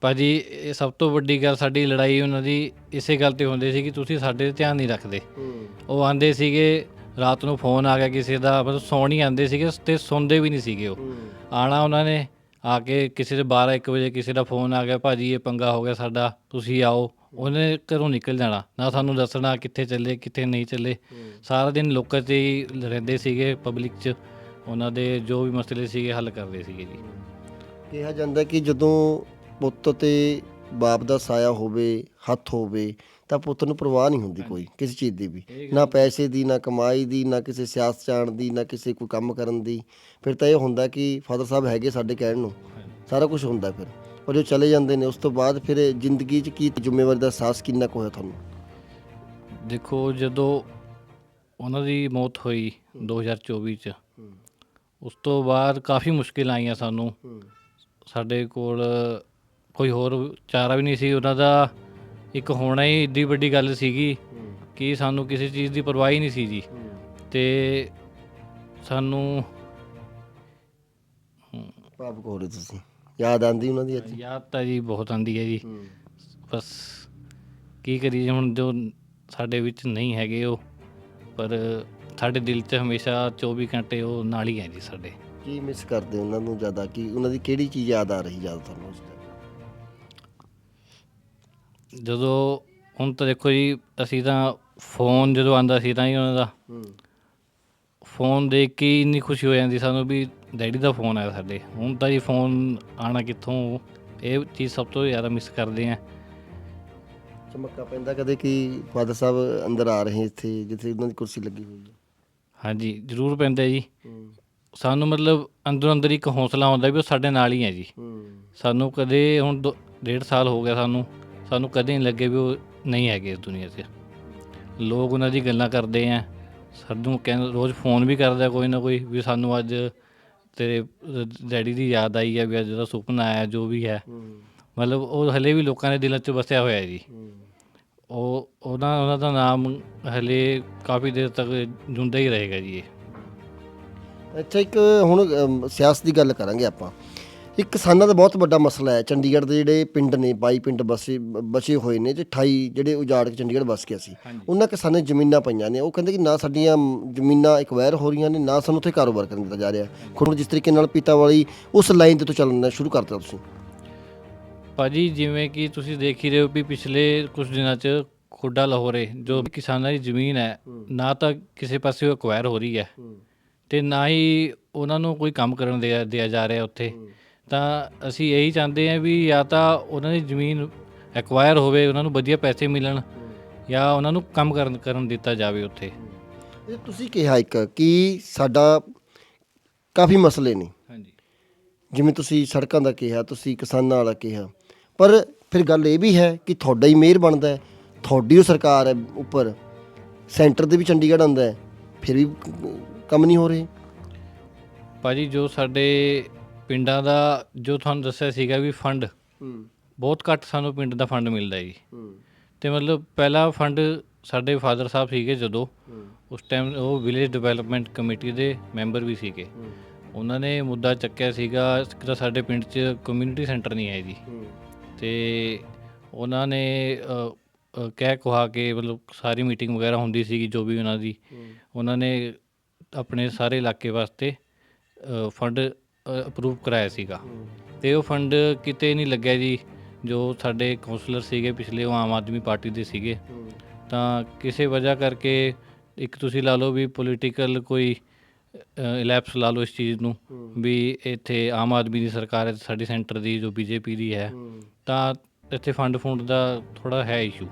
ਭਾਜੀ ਇਹ ਸਭ ਤੋਂ ਵੱਡੀ ਗੱਲ ਸਾਡੀ ਲੜਾਈ ਉਹਨਾਂ ਦੀ ਇਸੇ ਗੱਲ ਤੇ ਹੁੰਦੀ ਸੀ ਕਿ ਤੁਸੀਂ ਸਾਡੇ ਤੇ ਧਿਆਨ ਨਹੀਂ ਰੱਖਦੇ। ਉਹ ਆਂਦੇ ਸੀਗੇ ਰਾਤ ਨੂੰ ਫੋਨ ਆ ਗਿਆ ਕਿਸੇ ਦਾ ਮਤਲਬ ਸੌਣ ਹੀ ਆਂਦੇ ਸੀਗੇ ਤੇ ਸੁਣਦੇ ਵੀ ਨਹੀਂ ਸੀਗੇ ਉਹ। ਆਣਾ ਉਹਨਾਂ ਨੇ ਆ ਕੇ ਕਿਸੇ ਦੇ 12 1 ਵਜੇ ਕਿਸੇ ਦਾ ਫੋਨ ਆ ਗਿਆ ਭਾਜੀ ਇਹ ਪੰਗਾ ਹੋ ਗਿਆ ਸਾਡਾ ਤੁਸੀਂ ਆਓ। ਉਹਨੇ ਘਰੋਂ ਨਿਕਲ ਜਾਣਾ। ਨਾ ਸਾਨੂੰ ਦੱਸਣਾ ਕਿੱਥੇ ਚੱਲੇ ਕਿੱਥੇ ਨਹੀਂ ਚੱਲੇ। ਸਾਰਾ ਦਿਨ ਲੋਕਾਂ 'ਚ ਹੀ ਰਹਿੰਦੇ ਸੀਗੇ ਪਬਲਿਕ 'ਚ। ਉਹਨਾਂ ਦੇ ਜੋ ਵੀ ਮਸਲੇ ਸੀਗੇ ਹੱਲ ਕਰਦੇ ਸੀਗੇ ਜੀ। ਕਿਹਾ ਜਾਂਦਾ ਕਿ ਜਦੋਂ ਪੁੱਤ ਤੇ ਬਾਪ ਦਾ ਸਾਇਆ ਹੋਵੇ ਹੱਥ ਹੋਵੇ ਤਾਂ ਪੁੱਤ ਨੂੰ ਪਰਵਾਹ ਨਹੀਂ ਹੁੰਦੀ ਕੋਈ ਕਿਸੇ ਚੀਜ਼ ਦੀ ਵੀ। ਨਾ ਪੈਸੇ ਦੀ ਨਾ ਕਮਾਈ ਦੀ ਨਾ ਕਿਸੇ ਸਿਆਸਤ ਜਾਣ ਦੀ ਨਾ ਕਿਸੇ ਕੋਈ ਕੰਮ ਕਰਨ ਦੀ। ਫਿਰ ਤਾਂ ਇਹ ਹੁੰਦਾ ਕਿ ਫਾਦਰ ਸਾਹਿਬ ਹੈਗੇ ਸਾਡੇ ਕਹਿਣ ਨੂੰ। ਸਾਰਾ ਕੁਝ ਹੁੰਦਾ ਫਿਰ। ਔਰ ਜੋ ਚਲੇ ਜਾਂਦੇ ਨੇ ਉਸ ਤੋਂ ਬਾਅਦ ਫਿਰ ਜ਼ਿੰਦਗੀ 'ਚ ਕੀ ਜ਼ਿੰਮੇਵਾਰੀ ਦਾ ਅਹਿਸਾਸ ਕਿੰਨਾ ਕੁ ਹੋਇਆ ਤੁਹਾਨੂੰ? ਦੇਖੋ ਜਦੋਂ ਉਹਨਾਂ ਦੀ ਮੌਤ ਹੋਈ 2024 ਚ ਉਸ ਤੋਂ ਬਾਅਦ ਕਾਫੀ ਮੁਸ਼ਕਿਲ ਆਈਆਂ ਸਾਨੂੰ। ਸਾਡੇ ਕੋਲ ਕੋਈ ਹੋਰ ਚਾਰਾ ਵੀ ਨਹੀਂ ਸੀ। ਉਹਨਾਂ ਦਾ ਇੱਕ ਹੋਣਾ ਹੀ ਏਡੀ ਵੱਡੀ ਗੱਲ ਸੀਗੀ ਕਿ ਸਾਨੂੰ ਕਿਸੇ ਚੀਜ਼ ਦੀ ਪਰਵਾਹ ਹੀ ਨਹੀਂ ਸੀ ਜੀ। ਤੇ ਸਾਨੂੰ ਹੋ ਰਹੇ ਤੁਸੀਂ? ਯਾਦ ਆਂਦੀ ਉਹਨਾਂ ਦੀ ਅੱਜ ਯਾਦ ਤਾਂ ਜੀ ਬਹੁਤ ਆਂਦੀ ਹੈ ਜੀ। ਬਸ ਕੀ ਕਰੀਏ ਹੁਣ ਜੋ ਸਾਡੇ ਵਿੱਚ ਨਹੀਂ ਹੈਗੇ ਉਹ ਪਰ ਸਾਡੇ ਦਿਲ 'ਚ ਹਮੇਸ਼ਾ 24 ਘੰਟੇ ਉਹ ਨਾਲ ਹੀ ਹੈ ਜੀ ਸਾਡੇ। ਕੀ ਮਿਸ ਕਰਦੇ ਉਹਨਾਂ ਨੂੰ ਜ਼ਿਆਦਾ? ਕੀ ਉਹਨਾਂ ਦੀ ਕਿਹੜੀ ਚੀਜ਼ ਯਾਦ ਆ ਰਹੀ ਜ਼ਿਆਦਾ ਤੁਹਾਨੂੰ ਉਸ time? ਜਦੋਂ ਹੁਣ ਤਾਂ ਦੇਖੋ ਜੀ ਅਸੀਂ ਤਾਂ ਫੋਨ ਜਦੋਂ ਆਂਦਾ ਸੀ ਤਾਂ ਹੀ ਉਹਨਾਂ ਦਾ। ਫੋਨ ਦੇਖ ਕੇ ਹੀ ਇੰਨੀ ਖੁਸ਼ੀ ਹੋ ਜਾਂਦੀ ਸਾਨੂੰ ਵੀ ਡੈਡੀ ਦਾ ਫੋਨ ਆਇਆ ਸਾਡੇ। ਹੁਣ ਤਾਂ ਜੀ ਫੋਨ ਆਣਾ ਕਿੱਥੋਂ ਇਹ ਚੀਜ਼ ਸਭ ਤੋਂ ਜ਼ਿਆਦਾ ਮਿਸ ਕਰਦੇ ਆ। ਚਮੱਕਾ ਪੈਂਦਾ ਕਦੇ ਕਿ ਫਾਦਰ ਸਾਹਿਬ ਅੰਦਰ ਆ ਰਹੇ ਇੱਥੇ ਜਿੱਥੇ ਉਹਨਾਂ ਦੀ ਕੁਰਸੀ ਲੱਗੀ ਹੋਈ ਹੈ। ਹਾਂਜੀ ਜ਼ਰੂਰ ਪੈਂਦਾ ਜੀ। ਸਾਨੂੰ ਮਤਲਬ ਅੰਦਰੋਂ ਅੰਦਰ ਇੱਕ ਹੌਸਲਾ ਹੁੰਦਾ ਵੀ ਉਹ ਸਾਡੇ ਨਾਲ ਹੀ ਹੈ ਜੀ। ਸਾਨੂੰ ਕਦੇ ਹੁਣ ਦੋ- ਡੇਢ ਸਾਲ ਹੋ ਗਿਆ ਸਾਨੂੰ। ਸਾਨੂੰ ਕਦੇ ਨਹੀਂ ਲੱਗੇ ਵੀ ਉਹ ਨਹੀਂ ਹੈਗੇ ਇਸ ਦੁਨੀਆ 'ਚ। ਲੋਕ ਉਹਨਾਂ ਦੀ ਗੱਲਾਂ ਕਰਦੇ ਆ। ਸਾਨੂੰ ਕਹਿੰਦੇ ਰੋਜ਼ ਫੋਨ ਵੀ ਕਰਦਾ ਕੋਈ ਨਾ ਕੋਈ ਵੀ ਸਾਨੂੰ ਅੱਜ ਤੇਰੇ ਡੈਡੀ ਦੀ ਯਾਦ ਆਈ ਹੈ ਵੀ ਅੱਜ ਦਾ ਸੁਪਨਾ ਆਇਆ ਜੋ ਵੀ ਹੈ। ਮਤਲਬ ਉਹ ਹਲੇ ਵੀ ਲੋਕਾਂ ਦੇ ਦਿਲਾਂ 'ਚ ਵਸਿਆ ਹੋਇਆ ਹੈ। ਜੀ ਉਹ ਉਹਨਾਂ ਉਹਨਾਂ ਦਾ ਨਾਮ ਹਲੇ ਕਾਫੀ ਦੇਰ ਤੱਕ ਜਿਉਂਦਾ ਹੀ ਰਹੇਗਾ ਜੀ ਇਹ। ਅੱਛਾ ਇੱਕ ਹੁਣ ਸਿਆਸਤ ਦੀ ਗੱਲ ਕਰਾਂਗੇ ਆਪਾਂ। ਇੱਕ ਕਿਸਾਨਾਂ ਦਾ ਬਹੁਤ ਵੱਡਾ ਮਸਲਾ ਹੈ। ਚੰਡੀਗੜ੍ਹ ਦੇ ਜਿਹੜੇ ਪਿੰਡ ਨੇ 22 ਪਿੰਡ ਬਸੇ ਬਚੇ ਹੋਏ ਨੇ ਤੇ 28 ਜਿਹੜੇ ਉਜਾੜ ਕੇ ਚੰਡੀਗੜ੍ਹ ਵਸ ਗਿਆ ਸੀ। ਉਹਨਾਂ ਕਿਸਾਨਾਂ ਦੀ ਜ਼ਮੀਨਾਂ ਪਈਆਂ ਨੇ। ਉਹ ਕਹਿੰਦੇ ਕਿ ਨਾ ਸਾਡੀਆਂ ਜ਼ਮੀਨਾਂ ਐਕਵਾਇਰ ਹੋ ਰਹੀਆਂ ਨੇ ਨਾ ਸਾਨੂੰ ਉੱਥੇ ਕਾਰੋਬਾਰ ਕਰਨ ਦਿੱਤਾ ਜਾ ਰਿਹਾ। ਖੁਦ ਜਿਸ ਤਰੀਕੇ ਨਾਲ ਪੀਤਾ ਵਾਲੀ ਉਸ ਲਾਈਨ ਤੇ ਤੋਂ ਚੱਲਣਾ ਸ਼ੁਰੂ ਕਰਤਾ ਤੁਸੀਂ। ਭਾਜੀ ਜਿਵੇਂ ਕਿ ਤੁਸੀਂ ਦੇਖ ਹੀ ਰਹੇ ਹੋ ਵੀ ਪਿਛਲੇ ਕੁਝ ਦਿਨਾਂ 'ਚ ਖੁੱਡਾ ਲਾਹੌਰੇ ਜੋ ਕਿਸਾਨਾਂ ਦੀ ਜ਼ਮੀਨ ਹੈ ਨਾ ਤਾਂ ਕਿਸੇ ਪਾਸੇ ਅਕਵਾਇਰ ਹੋ ਰਹੀ ਹੈ। ਤੇ ਨਾ ਹੀ ਉਹਨਾਂ ਨੂੰ ਕੋਈ ਕੰਮ ਕਰਨ ਦਿਆ ਦਿਆ ਜਾ ਰਿਹਾ ਉੱਥੇ। ਤਾਂ ਅਸੀਂ ਇਹੀ ਚਾਹੁੰਦੇ ਹਾਂ ਵੀ ਜਾਂ ਤਾਂ ਉਹਨਾਂ ਦੀ ਜ਼ਮੀਨ ਐਕਵਾਇਰ ਹੋਵੇ ਉਹਨਾਂ ਨੂੰ ਵਧੀਆ ਪੈਸੇ ਮਿਲਣ ਜਾਂ ਉਹਨਾਂ ਨੂੰ ਕੰਮ ਕਰਨ ਕਰਨ ਦਿੱਤਾ ਜਾਵੇ ਉੱਥੇ। ਇਹ ਤੁਸੀਂ ਕਿਹਾ ਇੱਕ ਕਿ ਸਾਡਾ ਕਾਫੀ ਮਸਲੇ ਨੇ। ਹਾਂਜੀ। ਜਿਵੇਂ ਤੁਸੀਂ ਸੜਕਾਂ ਦਾ ਕਿਹਾ ਤੁਸੀਂ ਕਿਸਾਨਾਂ ਵਾਲਾ ਕਿਹਾ। ਪਰ ਫਿਰ ਗੱਲ ਇਹ ਵੀ ਹੈ ਕਿ ਤੁਹਾਡਾ ਹੀ ਮੇਅਰ ਬਣਦਾ ਹੈ ਤੁਹਾਡੀ ਉਹ ਸਰਕਾਰ ਹੈ ਉੱਪਰ ਸੈਂਟਰ ਦੇ ਵੀ ਚੰਡੀਗੜ੍ਹ ਆਉਂਦਾ ਹੈ ਫਿਰ ਵੀ ਕੰਮ ਨਹੀਂ ਹੋ ਰਹੇ। ਭਾਜੀ ਜੋ ਸਾਡੇ ਪਿੰਡਾਂ ਦਾ ਜੋ ਤੁਹਾਨੂੰ ਦੱਸਿਆ ਸੀਗਾ ਵੀ ਫੰਡ ਹੂੰ। ਬਹੁਤ ਘੱਟ ਸਾਨੂੰ ਪਿੰਡ ਦਾ ਫੰਡ ਮਿਲਦਾ ਜੀ। ਹੂੰ। ਤੇ ਮਤਲਬ ਪਹਿਲਾ ਫੰਡ ਸਾਡੇ ਫਾਦਰ ਸਾਹਿਬ ਸੀਗੇ ਜਦੋਂ। ਉਸ ਟਾਈਮ ਉਹ ਵਿਲੇਜ ਡਿਵੈਲਪਮੈਂਟ ਕਮੇਟੀ ਦੇ ਮੈਂਬਰ ਵੀ ਸੀਗੇ। ਉਹਨਾਂ ਨੇ ਮੁੱਦਾ ਚੱਕਿਆ ਸੀਗਾ ਇੱਕ ਤਾਂ ਸਾਡੇ ਪਿੰਡ 'ਚ ਕਮਿਊਨਿਟੀ ਸੈਂਟਰ ਨਹੀਂ ਹੈ ਜੀ। ਤੇ ਉਹਨਾਂ ਨੇ ਕਹਿ ਕੁਹਾ ਕੇ ਮਤਲਬ ਸਾਰੀ ਮੀਟਿੰਗ ਵਗੈਰਾ ਹੁੰਦੀ ਸੀਗੀ ਜੋ ਵੀ ਉਹਨਾਂ ਦੀ। ਉਹਨਾਂ ਨੇ ਆਪਣੇ ਸਾਰੇ ਇਲਾਕੇ ਵਾਸਤੇ ਫੰਡ ਅਪਰੂਵ ਕਰਾਇਆ ਸੀਗਾ। ਤੇ ਉਹ ਫੰਡ ਕਿਤੇ ਨਹੀਂ ਲੱਗਿਆ ਜੀ, ਜੋ ਸਾਡੇ ਕਾਉਂਸਲਰ ਸੀਗੇ ਪਿਛਲੇ, ਉਹ ਆਮ ਆਦਮੀ ਪਾਰਟੀ ਦੇ ਸੀਗੇ। ਤਾਂ ਕਿਸੇ ਵਜ੍ਹਾ ਕਰਕੇ ਇੱਕ ਤੁਸੀਂ ਲਾ ਲਓ ਵੀ ਪੋਲੀਟੀਕਲ ਕੋਈ ਇਲੈਪਸ ਲਾ ਲਓ ਇਸ ਚੀਜ਼ ਨੂੰ, ਵੀ ਇੱਥੇ ਆਮ ਆਦਮੀ ਦੀ ਸਰਕਾਰ ਹੈ ਤੇ ਸਾਡੀ ਸੈਂਟਰ ਦੀ, ਜੋ ਬੀਜੇਪੀ ਦੀ ਹੈ, ਤਾਂ ਇੱਥੇ ਫੰਡ ਫੁੰਡ ਦਾ ਥੋੜਾ ਹੈ ਇਸ਼ੂ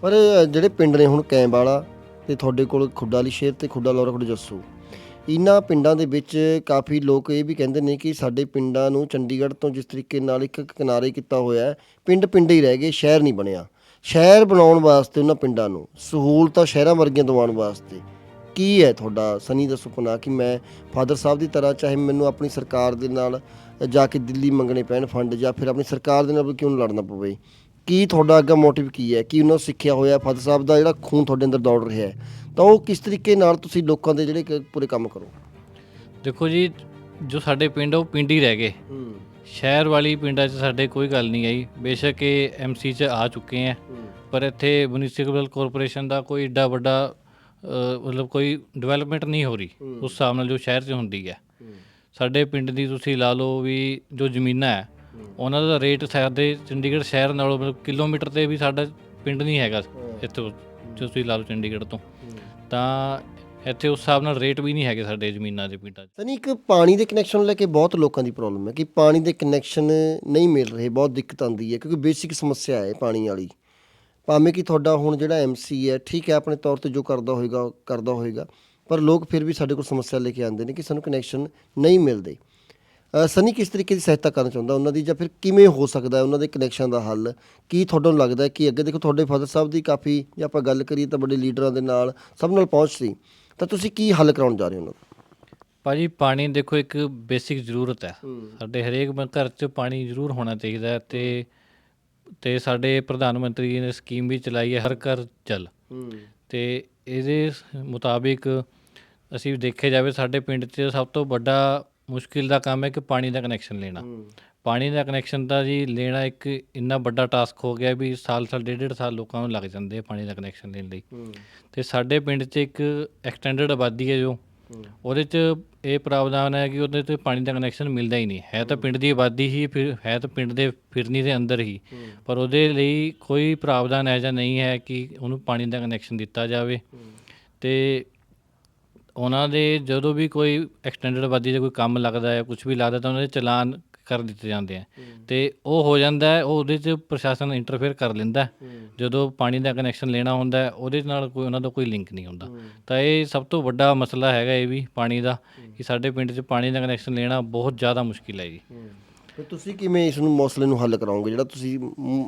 ਪਰ ਜਿਹੜੇ ਪਿੰਡ ਨੇ ਹੁਣ ਕੈਂਬ ਵਾਲਾ ਤੇ ਤੁਹਾਡੇ ਕੋਲ ਖੁੱਡਾ ਵਾਲੀ ਸ਼ੇਰ ਤੇ ਖੁੱਡਾ ਲੋਰਾ ਖੁੱਡਾ ਜੱਸੂ ਇਹਨਾਂ ਪਿੰਡਾਂ ਦੇ ਵਿੱਚ ਕਾਫੀ ਲੋਕ ਇਹ ਵੀ ਕਹਿੰਦੇ ਨੇ ਕਿ ਸਾਡੇ ਪਿੰਡਾਂ ਨੂੰ ਚੰਡੀਗੜ੍ਹ ਤੋਂ ਜਿਸ ਤਰੀਕੇ ਨਾਲ ਇੱਕ ਕਿਨਾਰੇ ਕੀਤਾ ਹੋਇਆ ਹੈ, ਪਿੰਡ ਪਿੰਡ ਹੀ ਰਹਿ ਗਏ, ਸ਼ਹਿਰ ਨਹੀਂ ਬਣਿਆ। ਸ਼ਹਿਰ ਬਣਾਉਣ ਵਾਸਤੇ ਉਹਨਾਂ ਪਿੰਡਾਂ ਨੂੰ ਸਹੂਲਤਾਂ ਸ਼ਹਿਰਾਂ ਵਰਗੀਆਂ ਦਿਵਾਉਣ ਵਾਸਤੇ ਕੀ ਹੈ ਤੁਹਾਡਾ ਸਨੀ ਦਾ ਸੁਪਨਾ ਕਿ ਮੈਂ ਫਾਦਰ ਸਾਹਿਬ ਦੀ ਤਰ੍ਹਾਂ ਚਾਹੇ ਮੈਨੂੰ ਆਪਣੀ ਸਰਕਾਰ ਦੇ ਨਾਲ ਜਾ ਕੇ ਦਿੱਲੀ ਮੰਗਣੇ ਪੈਣ ਫੰਡ ਜਾਂ ਫਿਰ ਆਪਣੀ ਸਰਕਾਰ ਦੇ ਨਾਲ ਵੀ ਕਿਉਂ ਲੜਨਾ ਪਵੇ? ਕੀ ਤੁਹਾਡਾ ਅੱਗਾ ਮੋਟਿਵ ਕੀ ਹੈ? ਕੀ ਉਹਨਾਂ ਨੂੰ ਸਿੱਖਿਆ ਹੋਇਆ ਫਾਦਰ ਸਾਹਿਬ ਦਾ ਜਿਹੜਾ ਖੂਨ ਤੁਹਾਡੇ ਅੰਦਰ ਦੌੜ ਰਿਹਾ ਹੈ? ਤਾਂ ਉਹ ਕਿਸ ਤਰੀਕੇ ਨਾਲ ਤੁਸੀਂ ਲੋਕਾਂ ਦੇ ਜਿਹੜੇ ਕਿ ਪੂਰੇ ਕੰਮ ਕਰੋ? ਦੇਖੋ ਜੀ ਜੋ ਸਾਡੇ ਪਿੰਡ ਆ, ਉਹ ਪਿੰਡ ਹੀ ਰਹਿ ਗਏ। ਹੂੰ। ਸ਼ਹਿਰ ਵਾਲੀ ਪਿੰਡਾਂ 'ਚ ਸਾਡੇ ਕੋਈ ਗੱਲ ਨਹੀਂ ਆਈ। ਬੇਸ਼ੱਕ ਇਹ ਐਮਸੀ 'ਚ ਆ ਚੁੱਕੇ ਆ। ਪਰ ਇੱਥੇ ਮਿਊਨਿਸਪਲ ਕਾਰਪੋਰੇਸ਼ਨ ਦਾ ਕੋਈ ਏਡਾ ਵੱਡਾ ਅ, ਮਤਲਬ ਕੋਈ ਡਿਵੈਲਪਮੈਂਟ ਨਹੀਂ ਹੋ ਰਹੀ। ਉਸ ਹਿਸਾਬ ਨਾਲ ਜੋ ਸ਼ਹਿਰ 'ਚ ਹੁੰਦੀ ਹੈ। ਸਾਡੇ ਪਿੰਡ ਦੀ ਤੁਸੀਂ ਲਾ ਲਓ ਵੀ ਜੋ ਜ਼ਮੀਨਾਂ ਹੈ। ਉਹਨਾਂ ਦਾ ਰੇਟ ਸਾਡੇ ਚੰਡੀਗੜ੍ਹ ਸ਼ਹਿਰ ਨਾਲੋਂ ਮਤਲਬ ਕਿਲੋਮੀਟਰ ਤੇ ਵੀ ਸਾਡਾ ਪਿੰਡ ਨਹੀਂ ਹੈਗਾ ਇੱਥੋਂ ਜੋ ਤੁਸੀਂ ਲਾ ਲਓ ਚੰਡੀਗੜ੍ਹ ਤੋਂ। ਤਾਂ ਇੱਥੇ ਉਸ ਹਿਸਾਬ ਨਾਲ ਰੇਟ ਵੀ ਨਹੀਂ ਹੈਗੇ ਸਾਡੇ ਜ਼ਮੀਨਾਂ ਦੇ ਪਿੰਡਾਂ 'ਚ। ਸਨੀ, ਇੱਕ ਪਾਣੀ ਦੇ ਕਨੈਕਸ਼ਨ ਨੂੰ ਲੈ ਕੇ ਬਹੁਤ ਲੋਕਾਂ ਦੀ ਪ੍ਰੋਬਲਮ ਹੈ ਕਿ ਪਾਣੀ ਦੇ ਕਨੈਕਸ਼ਨ ਨਹੀਂ ਮਿਲ ਰਹੇ, ਬਹੁਤ ਦਿੱਕਤ ਆਉਂਦੀ ਹੈ, ਕਿਉਂਕਿ ਬੇਸਿਕ ਸਮੱਸਿਆ ਹੈ ਪਾਣੀ ਵਾਲੀ। ਭਾਵੇਂ ਕਿ ਤੁਹਾਡਾ ਹੁਣ ਜਿਹੜਾ ਐਮਸੀ ਹੈ, ਠੀਕ ਹੈ, ਆਪਣੇ ਤੌਰ ਤੇ ਜੋ ਕਰਦਾ ਹੋਏਗਾ ਕਰਦਾ ਹੋਏਗਾ, ਪਰ ਲੋਕ ਫਿਰ ਵੀ ਸਾਡੇ ਕੋਲ ਸਮੱਸਿਆ ਲੈ ਕੇ ਆਉਂਦੇ ਨੇ ਕਿ ਸਾਨੂੰ ਕਨੈਕਸ਼ਨ ਨਹੀਂ ਮਿਲਦੇ। ਸਨੀ ਕਿਸ ਤਰੀਕੇ ਦੀ ਸਹਾਇਤਾ ਕਰਨਾ ਚਾਹੁੰਦਾ ਉਹਨਾਂ ਦੀ ਜਾਂ ਫਿਰ ਕਿਵੇਂ ਹੋ ਸਕਦਾ ਹੈ ਉਹਨਾਂ ਦੇ ਕਨੈਕਸ਼ਨ ਦਾ ਹੱਲ? ਕੀ ਤੁਹਾਨੂੰ ਲੱਗਦਾ ਹੈ ਕਿ ਅੱਗੇ ਦੇਖੋ ਤੁਹਾਡੇ ਫਾਦਰ ਸਾਹਿਬ ਦੀ ਕਾਫੀ ਜੇ ਆਪਾਂ ਗੱਲ ਕਰੀਏ ਤਾਂ ਵੱਡੇ ਲੀਡਰਾਂ ਦੇ ਨਾਲ ਸਭ ਨਾਲ ਪਹੁੰਚ ਸੀ ਤਾਂ ਤੁਸੀਂ ਕੀ ਹੱਲ ਕਰਾਉਣ ਜਾ ਰਹੇ ਹੋ ਉਹਨਾਂ ਦਾ? ਭਾਜੀ ਪਾਣੀ ਦੇਖੋ ਇੱਕ ਬੇਸਿਕ ਜ਼ਰੂਰਤ ਹੈ। ਸਾਡੇ ਹਰੇਕ ਘਰ 'ਚ ਪਾਣੀ ਜ਼ਰੂਰ ਹੋਣਾ ਚਾਹੀਦਾ ਹੈ ਤੇ ਤੇ ਸਾਡੇ ਪ੍ਰਧਾਨ ਮੰਤਰੀ ਜੀ ਨੇ ਸਕੀਮ ਵੀ ਚਲਾਈ ਹੈ ਹਰ ਘਰ ਜਲ। ਤੇ ਇਹਦੇ ਮੁਤਾਬਿਕ ਅਸੀਂ ਦੇਖਿਆ ਜਾਵੇ ਸਾਡੇ ਪਿੰਡ 'ਚ ਸਭ ਤੋਂ ਵੱਡਾ ਮੁਸ਼ਕਿਲ ਦਾ ਕੰਮ ਹੈ ਕਿ ਪਾਣੀ ਦਾ ਕਨੈਕਸ਼ਨ ਲੈਣਾ। ਪਾਣੀ ਦਾ ਕਨੈਕਸ਼ਨ ਤਾਂ ਜੀ ਲੈਣਾ ਇੱਕ ਇੰਨਾ ਵੱਡਾ ਟਾਸਕ ਹੋ ਗਿਆ ਵੀ ਸਾਲ ਸਾਲ ਡੇਢ ਡੇਢ ਸਾਲ ਲੋਕਾਂ ਨੂੰ ਲੱਗ ਜਾਂਦੇ ਆ ਪਾਣੀ ਦਾ ਕਨੈਕਸ਼ਨ ਲੈਣ ਲਈ। ਤੇ ਸਾਡੇ ਪਿੰਡ 'ਚ ਇੱਕ ਐਕਸਟੈਂਡਡ ਆਬਾਦੀ ਹੈ ਜੋ ਉਹਦੇ 'ਚ ਇਹ ਪ੍ਰਾਵਧਾਨ ਹੈ ਕਿ ਉਹਦੇ ਤੇ ਪਾਣੀ ਦਾ ਕਨੈਕਸ਼ਨ ਮਿਲਦਾ ਹੀ ਨਹੀਂ। ਹੈ ਤਾਂ ਪਿੰਡ ਦੀ ਆਬਾਦੀ ਹੀ ਫਿਰ ਹੈ ਤਾਂ ਪਿੰਡ ਦੇ ਫਿਰਨੀ ਦੇ ਅੰਦਰ ਹੀ। ਪਰ ਉਹਦੇ ਲਈ ਕੋਈ ਪ੍ਰਾਵਧਾਨ ਐਜਾ ਨਹੀਂ ਹੈ ਕਿ ਉਹਨੂੰ ਪਾਣੀ ਦਾ ਕਨੈਕਸ਼ਨ ਦਿੱਤਾ ਜਾਵੇ। ਤੇ ਉਹਨਾਂ ਦੇ ਜਦੋਂ ਵੀ ਕੋਈ ਐਕਸਟੈਂਡਡ ਆਬਾਦੀ ਦਾ ਕੋਈ ਕੰਮ ਲੱਗਦਾ ਹੈ ਕੁਝ ਵੀ ਲੱਗਦਾ ਤਾਂ ਉਹਨਾਂ ਦੇ ਚਲਾਨ ਕਰ ਦਿੱਤੇ ਜਾਂਦੇ ਆ। ਤੇ ਉਹ ਹੋ ਜਾਂਦਾ ਹੈ ਉਹ ਉਹਦੇ 'ਚ ਪ੍ਰਸ਼ਾਸਨ ਇੰਟਰਫੇਅਰ ਕਰ ਲੈਂਦਾ ਹੈ। ਜਦੋਂ ਪਾਣੀ ਦਾ ਕਨੈਕਸ਼ਨ ਲੈਣਾ ਹੁੰਦਾ ਹੈ, ਉਹਦੇ ਨਾਲ ਕੋਈ ਉਹਨਾਂ ਦਾ ਕੋਈ ਲਿੰਕ ਨਹੀਂ ਹੁੰਦਾ। ਤਾਂ ਇਹ ਸਭ ਤੋਂ ਵੱਡਾ ਮਸਲਾ ਹੈਗਾ ਇਹ ਵੀ ਪਾਣੀ ਦਾ ਕਿ ਸਾਡੇ ਪਿੰਡ 'ਚ ਪਾਣੀ ਦਾ ਕਨੈਕਸ਼ਨ ਲੈਣਾ ਬਹੁਤ ਜ਼ਿਆਦਾ ਮੁਸ਼ਕਿਲ ਹੈ ਜੀ। ਤੇ ਤੁਸੀਂ ਕਿਵੇਂ ਇਸ ਨੂੰ ਮਸਲੇ ਨੂੰ ਹੱਲ ਕਰਾਓਗੇ? ਜਿਹੜਾ ਤੁਸੀਂ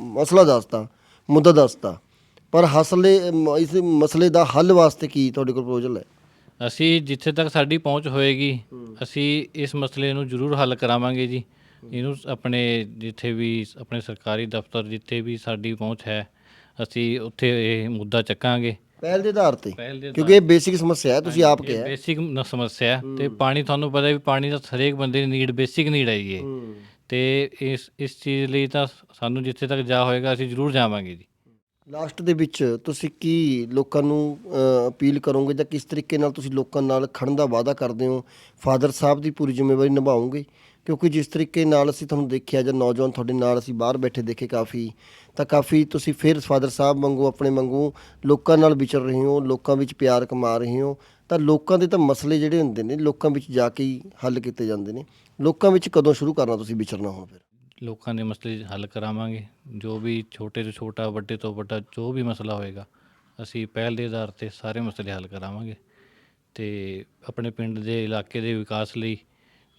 ਮਸਲਾ ਦੱਸਤਾ ਮੁੱਦਾ ਦੱਸਤਾ। ਪਰ ਹਸਲੇ ਮ- ਇਸ ਮਸਲੇ ਦਾ ਹੱਲ ਵਾਸਤੇ ਕੀ ਤੁਹਾਡੇ ਕੋਲ ਪ੍ਰਪੋਜ਼ਲ ਹੈ? ਅਸੀਂ ਜਿੱਥੇ ਤੱਕ ਸਾਡੀ ਪਹੁੰਚ ਹੋਏਗੀ ਅਸੀਂ ਇਸ ਮਸਲੇ ਨੂੰ ਜ਼ਰੂਰ ਹੱਲ ਕਰਾਵਾਂਗੇ ਜੀ। ਇਹਨੂੰ ਆਪਣੇ ਜਿੱਥੇ ਵੀ ਆਪਣੇ ਸਰਕਾਰੀ ਦਫ਼ਤਰ ਜਿੱਥੇ ਵੀ ਸਾਡੀ ਪਹੁੰਚ ਹੈ ਅਸੀਂ ਉੱਥੇ ਇਹ ਮੁੱਦਾ ਚੱਕਾਂਗੇ। ਪਹਿਲ ਦੇ ਆਧਾਰ ਤੇ? ਪਹਿਲ ਦੇ ਕਿਉਂਕਿ ਇਹ ਬੇਸਿਕ ਸਮੱਸਿਆ ਹੈ ਤੁਸੀਂ ਆਪ ਕਿਹਾ। ਬੇਸਿਕ ਸਮੱਸਿਆ ਹੈ ਤੇ ਪਾਣੀ ਤੁਹਾਨੂੰ ਪਤਾ ਵੀ ਪਾਣੀ ਦਾ ਹਰੇਕ ਬੰਦੇ ਦੀ ਨੀਡ ਬੇਸਿਕ ਨੀਡ ਹੈ ਜੀ ਇਹ। ਤੇ ਇਸ ਇਸ ਚੀਜ਼ ਲਈ ਤਾਂ ਸਾਨੂੰ ਜਿੱਥੇ ਤੱਕ ਜਾ ਹੋਏਗਾ ਅਸੀਂ ਜ਼ਰੂਰ ਜਾਵਾਂਗੇ ਜੀ। ਲਾਸਟ ਦੇ ਵਿੱਚ ਤੁਸੀਂ ਕੀ ਲੋਕਾਂ ਨੂੰ ਅਪੀਲ ਕਰੋਗੇ ਜਾਂ ਕਿਸ ਤਰੀਕੇ ਨਾਲ ਤੁਸੀਂ ਲੋਕਾਂ ਨਾਲ ਖੜਨ ਦਾ ਵਾਅਦਾ ਕਰਦੇ ਹੋ? ਫਾਦਰ ਸਾਹਿਬ ਦੀ ਪੂਰੀ ਜ਼ਿੰਮੇਵਾਰੀ ਨਿਭਾਓਗੇ? ਕਿਉਂਕਿ ਜਿਸ ਤਰੀਕੇ ਨਾਲ ਅਸੀਂ ਤੁਹਾਨੂੰ ਦੇਖਿਆ ਜਾਂ ਨੌਜਵਾਨ ਤੁਹਾਡੇ ਨਾਲ ਅਸੀਂ ਬਾਹਰ ਬੈਠੇ ਦੇਖੇ ਕਾਫੀ, ਤਾਂ ਕਾਫੀ ਤੁਸੀਂ ਫਿਰ ਫਾਦਰ ਸਾਹਿਬ ਵਾਂਗੂ, ਆਪਣੇ ਵਾਂਗੂ ਲੋਕਾਂ ਨਾਲ ਵਿਚਰ ਰਹੇ ਹੋ, ਲੋਕਾਂ ਵਿੱਚ ਪਿਆਰ ਕਮਾ ਰਹੇ ਹੋ। ਤਾਂ ਲੋਕਾਂ ਦੇ ਤਾਂ ਮਸਲੇ ਜਿਹੜੇ ਹੁੰਦੇ ਨੇ, ਲੋਕਾਂ ਵਿੱਚ ਜਾ ਕੇ ਹੀ ਹੱਲ ਕੀਤੇ ਜਾਂਦੇ ਨੇ। ਲੋਕਾਂ ਵਿੱਚ ਕਦੋਂ ਸ਼ੁਰੂ ਕਰਨਾ ਤੁਸੀਂ ਵਿਚਰਨਾ ਹੁਣ ਫਿਰ? ਲੋਕਾਂ ਦੇ ਮਸਲੇ ਹੱਲ ਕਰਾਵਾਂਗੇ। ਜੋ ਵੀ ਛੋਟੇ ਤੋਂ ਛੋਟਾ ਵੱਡੇ ਤੋਂ ਵੱਡਾ ਜੋ ਵੀ ਮਸਲਾ ਹੋਏਗਾ ਅਸੀਂ ਪਹਿਲ ਦੇ ਆਧਾਰ ਤੇ ਸਾਰੇ ਮਸਲੇ ਹੱਲ ਕਰਾਵਾਂਗੇ ਤੇ ਆਪਣੇ ਪਿੰਡ ਦੇ ਇਲਾਕੇ ਦੇ ਵਿਕਾਸ ਲਈ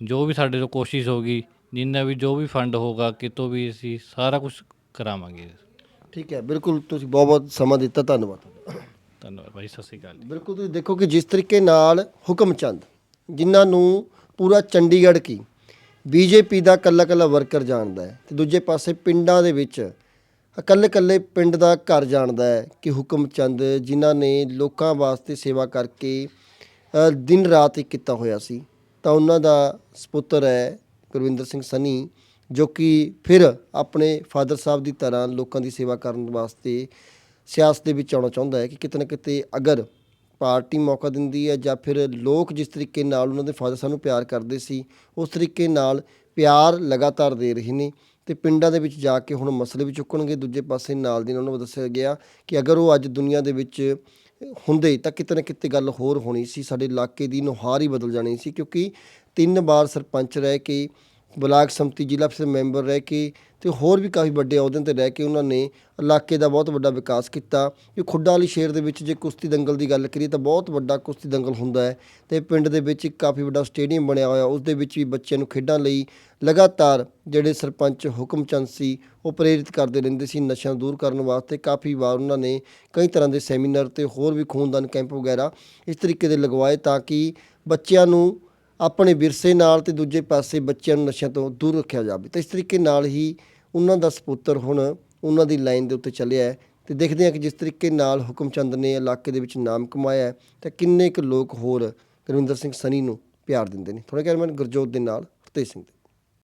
ਜੋ ਵੀ ਸਾਡੇ ਤੋਂ ਕੋਸ਼ਿਸ਼ ਹੋਗੀ ਜਿੰਨਾ ਵੀ ਜੋ ਵੀ ਫੰਡ ਹੋਗਾ ਕਿਤੋਂ ਵੀ ਅਸੀਂ ਸਾਰਾ ਕੁਝ ਕਰਾਵਾਂਗੇ। ਠੀਕ ਹੈ ਬਿਲਕੁਲ ਤੁਸੀਂ ਬਹੁਤ ਬਹੁਤ ਸਮਾਂ ਦਿੱਤਾ ਧੰਨਵਾਦ। ਧੰਨਵਾਦ ਭਾਈ ਸਤਿ ਸ਼੍ਰੀ ਅਕਾਲ ਬਿਲਕੁਲ ਤੁਸੀਂ ਦੇਖੋ ਕਿ ਜਿਸ ਤਰੀਕੇ ਨਾਲ ਹੁਕਮ ਚੰਦ ਜਿਨ੍ਹਾਂ ਨੂੰ ਪੂਰਾ ਚੰਡੀਗੜ੍ਹ ਕੀ ਬੀਜੇਪੀ ਦਾ ਕੱਲਾ ਕੱਲਾ ਵਰਕਰ ਜਾਣਦਾ ਹੈ ਤੇ ਦੂਜੇ ਪਾਸੇ ਪਿੰਡਾਂ ਦੇ ਵਿੱਚ ਇਕੱਲੇ ਇਕੱਲੇ ਪਿੰਡ ਦਾ ਘਰ ਜਾਣਦਾ ਹੈ ਕਿ ਹੁਕਮ ਚੰਦ ਜਿਨ੍ਹਾਂ ਨੇ ਲੋਕਾਂ ਵਾਸਤੇ ਸੇਵਾ ਕਰਕੇ ਅ, ਦਿਨ ਰਾਤ ਇੱਕ ਕੀਤਾ ਹੋਇਆ ਸੀ ਤਾਂ ਉਹਨਾਂ ਦਾ ਸਪੁੱਤਰ ਹੈ ਗੁਰਵਿੰਦਰ ਸਿੰਘ ਸਨੀ ਜੋ ਕਿ ਫਿਰ ਆਪਣੇ ਫਾਦਰ ਸਾਹਿਬ ਦੀ ਤਰ੍ਹਾਂ ਲੋਕਾਂ ਦੀ ਸੇਵਾ ਕਰਨ ਵਾਸਤੇ ਸਿਆਸਤ ਦੇ ਵਿੱਚ ਆਉਣਾ ਚਾਹੁੰਦਾ ਹੈ ਕਿ ਕਿਤੇ ਨਾ ਕਿਤੇ ਅਗਰ ਪਾਰਟੀ ਮੌਕਾ ਦਿੰਦੀ ਹੈ ਜਾਂ ਫਿਰ ਲੋਕ ਜਿਸ ਤਰੀਕੇ ਨਾਲ ਉਹਨਾਂ ਦੇ ਫਾਦਰ ਸਾਹਿਬ ਨੂੰ ਪਿਆਰ ਕਰਦੇ ਸੀ, ਉਸ ਤਰੀਕੇ ਨਾਲ ਪਿਆਰ ਲਗਾਤਾਰ ਦੇ ਰਹੇ ਨੇ ਤੇ ਪਿੰਡਾਂ ਦੇ ਵਿੱਚ ਜਾ ਕੇ ਹੁਣ ਮਸਲੇ ਵੀ ਚੁੱਕਣਗੇ। ਦੂਜੇ ਪਾਸੇ ਨਾਲ ਦੀ ਨਾਲ ਉਹਨਾਂ ਨੂੰ ਦੱਸਿਆ ਗਿਆ ਕਿ ਅਗਰ ਉਹ ਅੱਜ ਦੁਨੀਆ ਦੇ ਵਿੱਚ ਹੁੰਦੇ ਤਾਂ ਕਿਤੇ ਨਾ ਕਿਤੇ ਗੱਲ ਹੋਰ ਹੋਣੀ ਸੀ। ਸਾਡੇ ਇਲਾਕੇ ਦੀ ਨੁਹਾਰ ਹੀ ਬਦਲ ਜਾਣੀ ਸੀ ਕਿਉਂਕਿ ਤਿੰਨ ਵਾਰ ਸਰਪੰਚ ਰਹਿ ਕੇ ਬਲਾਕ ਸੰਮਤੀ ਜ਼ਿਲ੍ਹਾ ਪ੍ਰੀਸ਼ਦ ਮੈਂਬਰ ਰਹਿ ਕੇ ਤੇ ਹੋਰ ਵੀ ਕਾਫੀ ਵੱਡੇ ਅਹੁਦਿਆਂ ਤੇ ਰਹਿ ਕੇ ਉਹਨਾਂ ਨੇ ਇਲਾਕੇ ਦਾ ਬਹੁਤ ਵੱਡਾ ਵਿਕਾਸ ਕੀਤਾ। ਕਿ ਖੁੱਡਾ ਵਾਲੀ ਸ਼ੇਰ ਦੇ ਵਿੱਚ ਜੇ ਕੁਸ਼ਤੀ ਦੰਗਲ ਦੀ ਗੱਲ ਕਰੀਏ ਤਾਂ ਬਹੁਤ ਵੱਡਾ ਕੁਸ਼ਤੀ ਦੰਗਲ ਹੁੰਦਾ ਹੈ ਤੇ ਪਿੰਡ ਦੇ ਵਿੱਚ ਇੱਕ ਕਾਫੀ ਵੱਡਾ ਸਟੇਡੀਅਮ ਬਣਿਆ ਹੋਇਆ, ਉਸ ਦੇ ਵਿੱਚ ਵੀ ਬੱਚਿਆਂ ਨੂੰ ਖੇਡਾਂ ਲਈ ਲਗਾਤਾਰ ਜਿਹੜੇ ਸਰਪੰਚ ਹੁਕਮ ਚੰਦ ਸੀ, ਉਹ ਪ੍ਰੇਰਿਤ ਕਰਦੇ ਰਹਿੰਦੇ ਸੀ ਨਸ਼ਿਆਂ ਨੂੰ ਦੂਰ ਕਰਨ ਵਾਸਤੇ। ਕਾਫੀ ਵਾਰ ਉਹਨਾਂ ਨੇ ਕਈ ਤਰ੍ਹਾਂ ਦੇ ਸੈਮੀਨਾਰ ਤੇ ਹੋਰ ਵੀ ਖੂਨਦਾਨ ਕੈਂਪ ਵਗੈਰਾ ਇਸ ਤਰੀਕੇ ਦੇ ਲਗਵਾਏ ਤਾਂ ਕਿ ਬੱਚਿਆਂ ਨੂੰ ਆਪਣੇ ਵਿਰਸੇ ਨਾਲ ਤੇ ਦੂਜੇ ਪਾਸੇ ਬੱਚਿਆਂ ਨੂੰ ਨਸ਼ਿਆਂ ਤੋਂ ਦੂਰ ਰੱਖਿਆ ਜਾਵੇ। ਤਾਂ ਇਸ ਤਰੀਕੇ ਨਾਲ ਹੀ ਉਹਨਾਂ ਦਾ ਸਪੁੱਤਰ ਹੁਣ ਉਹਨਾਂ ਦੀ ਲਾਈਨ ਦੇ ਉੱਤੇ ਚੱਲਿਆ ਹੈ ਤੇ ਦੇਖਦੇ ਹਾਂ ਕਿ ਜਿਸ ਤਰੀਕੇ ਨਾਲ ਹੁਕਮ ਚੰਦ ਨੇ ਇਲਾਕੇ ਦੇ ਵਿੱਚ ਨਾਮ ਕਮਾਇਆ ਹੈ, ਤਾਂ ਕਿੰਨੇ ਕੁ ਲੋਕ ਹੋਰ ਗੁਰਵਿੰਦਰ ਸਿੰਘ ਸਨੀ ਨੂੰ ਪਿਆਰ ਦਿੰਦੇ ਨੇ। ਥੋੜਾ ਕੈਮਰਾਮੈਨ ਗੁਰਜੋਤ ਦੇ ਨਾਲ ਹਰਤੇਜ ਸਿੰਘ ਦੇ।